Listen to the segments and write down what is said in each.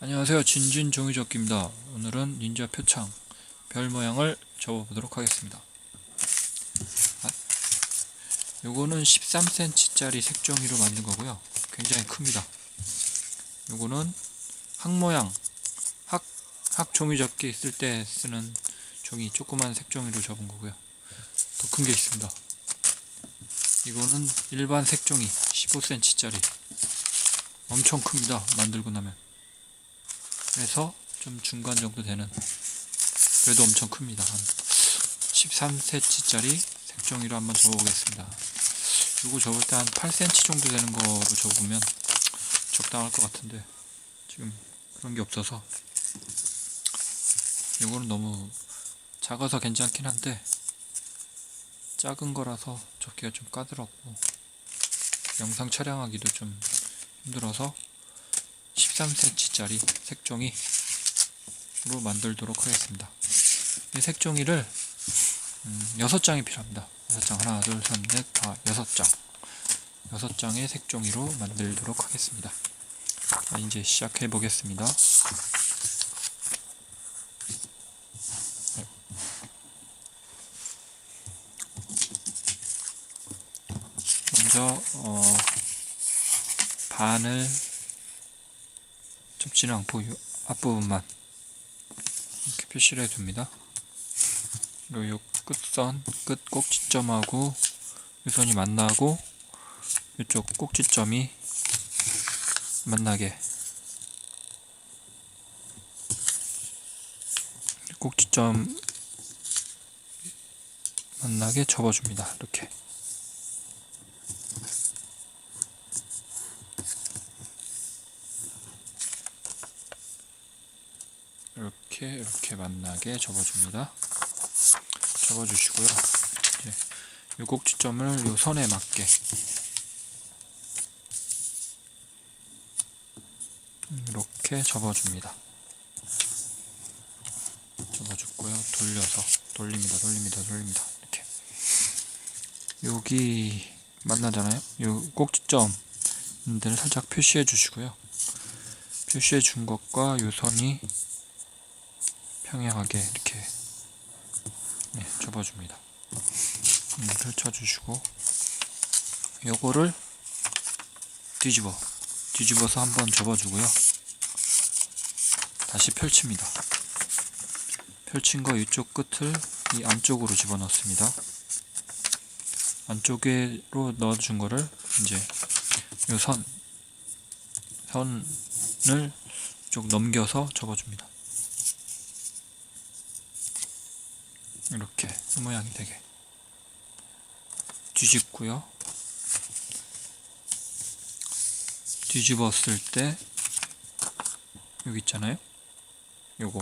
안녕하세요. 진진 종이접기입니다. 오늘은 닌자 표창 별 모양을 접어보도록 하겠습니다. 아, 요거는 13cm짜리 색종이로 만든 거고요. 굉장히 큽니다. 요거는 항 모양, 학, 학 종이접기 쓸 때 쓰는 종이, 조그만 색종이로 접은 거고요. 더 큰 게 있습니다. 이거는 일반 색종이 15cm짜리. 엄청 큽니다. 만들고 나면. 그래서 좀 중간 정도 되는 그래도 엄청 큽니다. 한 13cm짜리 색종이로 한번 접어보겠습니다. 이거 접을 때 한 8cm 정도 되는 거로 접으면 적당할 것 같은데 지금 그런 게 없어서. 이거는 너무 작아서 괜찮긴 한데 작은 거라서 접기가 좀 까다롭고 영상 촬영하기도 좀 힘들어서 13cm짜리 색종이로 만들도록 하겠습니다. 이 색종이를 음, 6장이 필요합니다. 6장 하나 둘 셋 넷 다 6장 6장의 색종이로 만들도록 하겠습니다. 자, 이제 시작해 보겠습니다. 먼저 어, 반을 접지는 않고 요 앞부분만 이렇게 표시를 해줍니다. 그리고 요 끝선, 끝 꼭지점하고 유선이 만나고 이쪽 꼭지점이 만나게 꼭지점 만나게 접어줍니다. 이렇게 이렇게 이렇게 만나게 접어줍니다. 접어주시고요. 이제 이 꼭지점을 이 선에 맞게 이렇게 접어줍니다. 접어줬고요. 돌려서 돌립니다. 돌립니다. 돌립니다. 이렇게 여기 만나잖아요. 이 꼭지점 데를 살짝 표시해 주시고요. 표시해 준 것과 이 선이 평행하게 이렇게 네, 접어줍니다. 음, 펼쳐주시고 요거를 뒤집어 뒤집어서 한번 접어주고요. 다시 펼칩니다. 펼친 거 이쪽 끝을 이 안쪽으로 집어넣습니다. 안쪽으로 넣어준 거를 이제 요 선, 선을 쭉 넘겨서 접어줍니다. 이 모양이 되게 뒤집고요. 뒤집었을 때 여기 있잖아요. 요거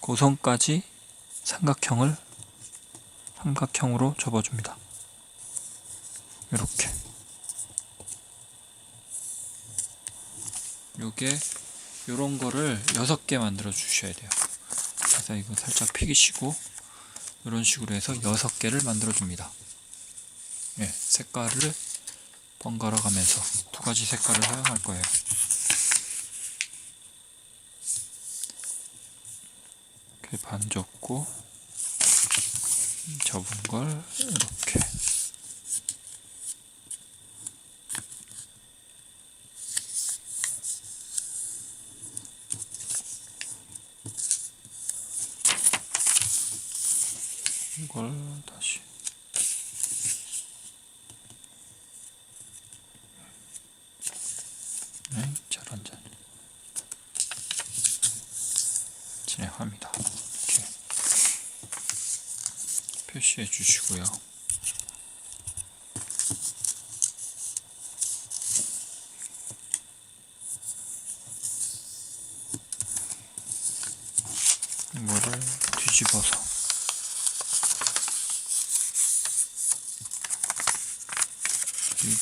고선까지 삼각형을 삼각형으로 접어줍니다. 이렇게 요게 요런 거를 여섯 개 만들어 주셔야 돼요. 그래서 이거 살짝 피기시고 이런 식으로 해서 여섯 개를 만들어 줍니다. 예, 색깔을 번갈아 가면서 두 가지 색깔을 사용할 거예요. 이렇게 반 접고 접은 걸 이렇게 이걸 다시 네, 잘 앉아 진행합니다. 이렇게 표시해 주시고요. 이거를 뒤집어서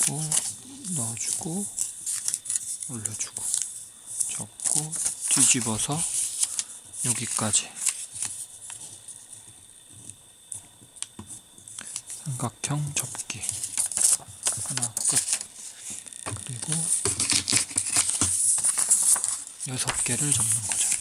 그리고 넣어주고 올려주고 접고 뒤집어서 여기까지. 삼각형 접기. 하나 끝. 그리고 여섯 개를 접는 거죠.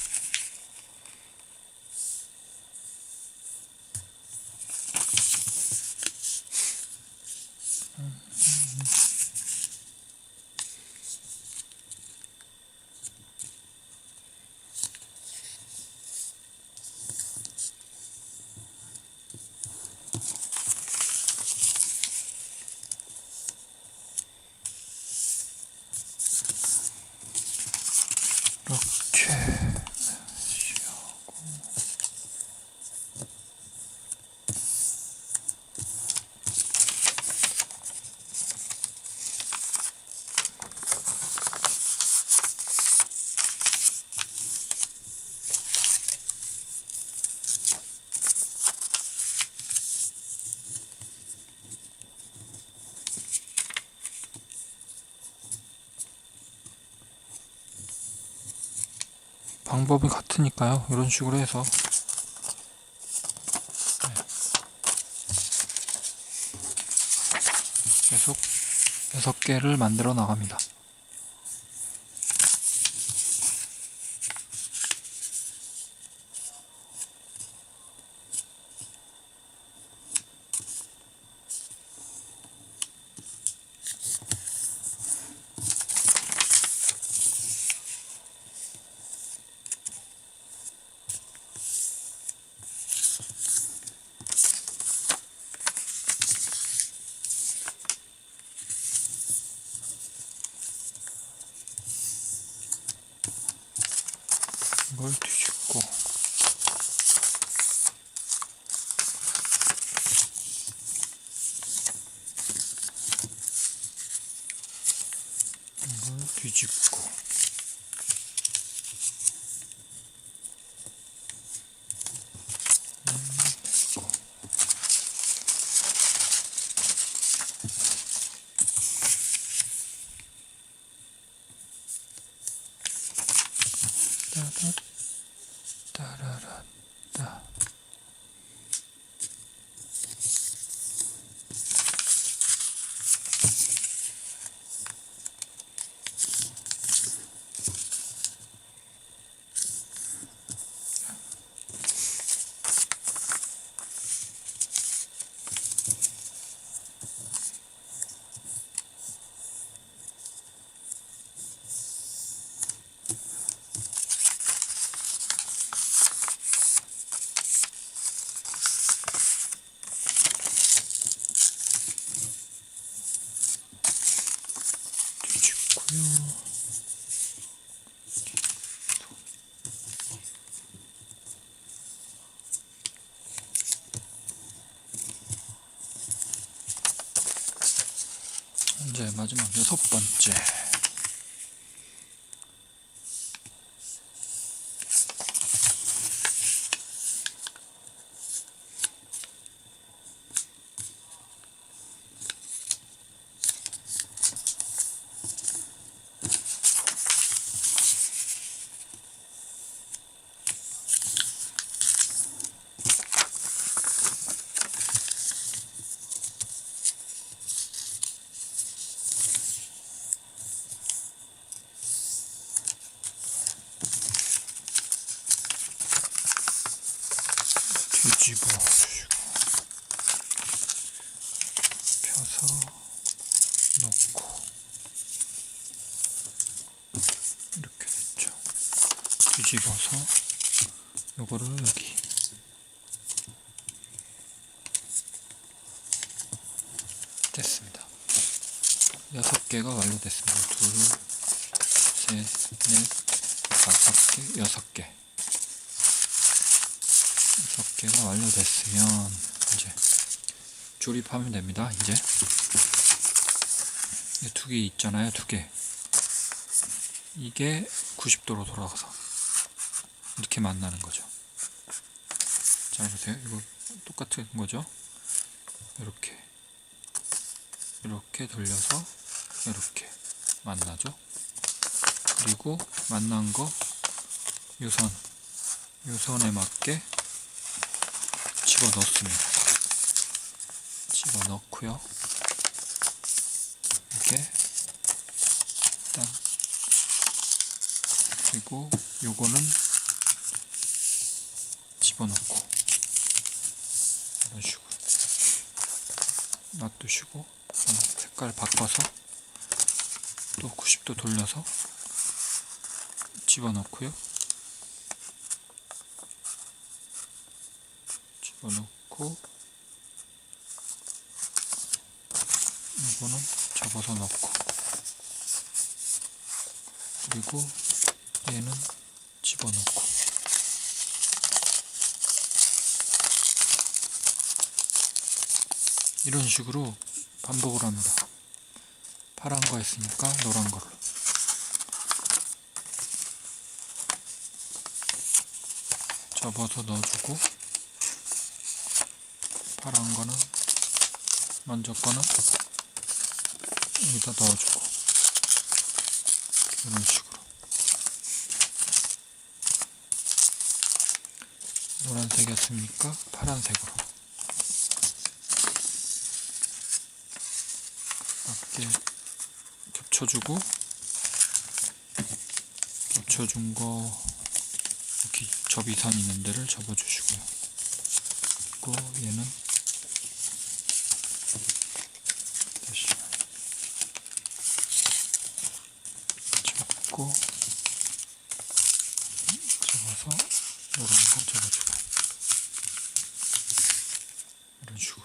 이 방법이 같으니까요. 이런 식으로 해서 네. 계속 여섯 개를 만들어 나갑니다. 이걸 뒤집고 이걸 뒤집고 따라 따 이제 마지막 여섯 번째. 뒤 집어 주시고 펴서 놓고 이렇게 됐죠. 뒤집어서 요거를 여기 됐습니다. 여섯 개가 완료됐습니다. 둘, 셋, 넷, 다섯 개, 여섯 개. 여섯 개가 완료됐으면 이제 조립하면 됩니다. 이제 두 개 있잖아요. 두 개. 이게 90도로 돌아가서 이렇게 만나는 거죠. 자 보세요. 이거 똑같은 거죠. 이렇게 이렇게 돌려서 이렇게 만나죠. 그리고 만난 거 유선 유선에 맞게 집어 넣습니다. 집어 넣고요. 이렇게 일단 그리고 요거는 집어넣고 이런 식으로 놔두시고 음, 색깔 바꿔서 또 90도 돌려서 집어넣고요 집어넣고 이거는 접어서 넣고 그리고 얘는 집어넣고 이런 식으로 반복을 합니다. 파란 거 했으니까 노란 걸로 접어서 넣어주고 파란 거는 먼저 거는 여기다 넣어주고 이런 식으로. 노란색이었으니까? 파란색으로. 이렇게 겹쳐주고 겹쳐준 거 이렇게 접이선 있는 데를 접어주시고요. 그리고 얘는 접고 접어서 노란 거 접어주고 이런 식으로.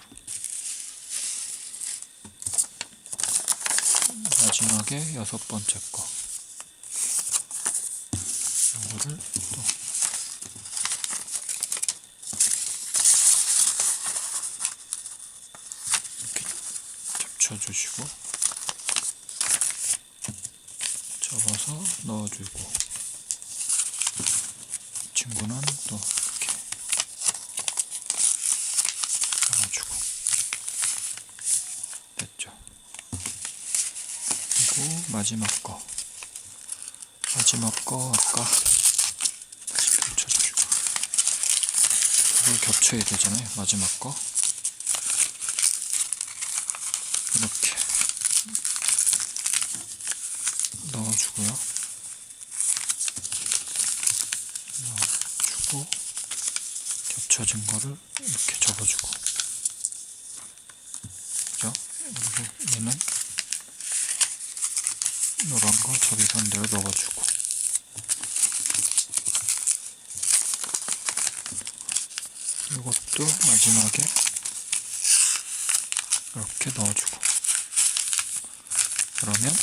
마지막에 여섯 번째 거. 이거를 또 이렇게 접쳐주시고 접어서 넣어주고 이 친구는 또 이렇게 넣어주고. 됐죠? 그리고 마지막 거. 마지막 거 아까 다시 펼쳐주시고. 이걸 겹쳐야 되잖아요 마지막 거 이렇게 넣어주고요 넣어주고 겹쳐진 거를 이렇게 접어주고 그죠? 그리고 얘는 노란 거 접이선 대로 넣어주고 이것도 마지막에 이렇게 넣어주고 그러면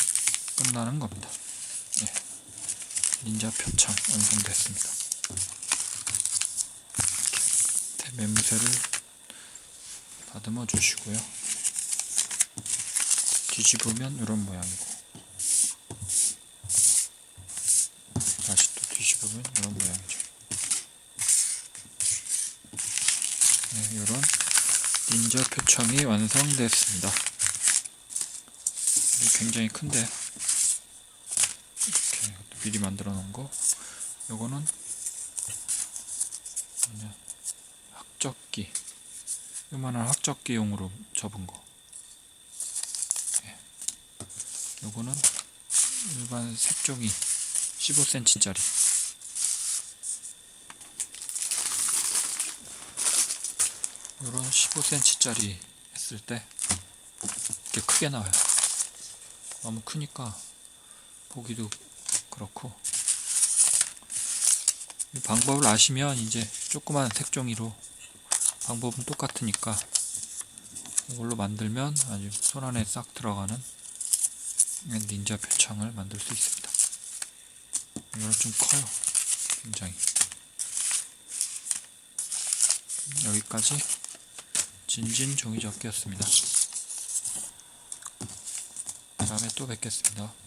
끝나는 겁니다. 예. 닌자 표창 완성됐습니다. 매무새를 다듬어 주시고요. 뒤집으면 이런 모양이고 다시 또 뒤집으면 이런 모양이죠. 네, 이런 닌자 표창이 완성됐습니다. 굉장히 큰데 이렇게 미리 만들어 놓은 거. 요거는 학적기 요만한 학적기용으로 접은 거. 예. 요거는 일반 색종이 15cm짜리. 이런 15cm짜리 했을 때 이렇게 크게 나와요. 너무 크니까 보기도 그렇고 이 방법을 아시면 이제 조그만 색종이로 방법은 똑같으니까 이걸로 만들면 아주 손 안에 싹 들어가는 닌자 표창을 만들 수 있습니다. 이거는 좀 커요. 굉장히. 여기까지 진진 종이접기였습니다. 다음에 또 뵙겠습니다.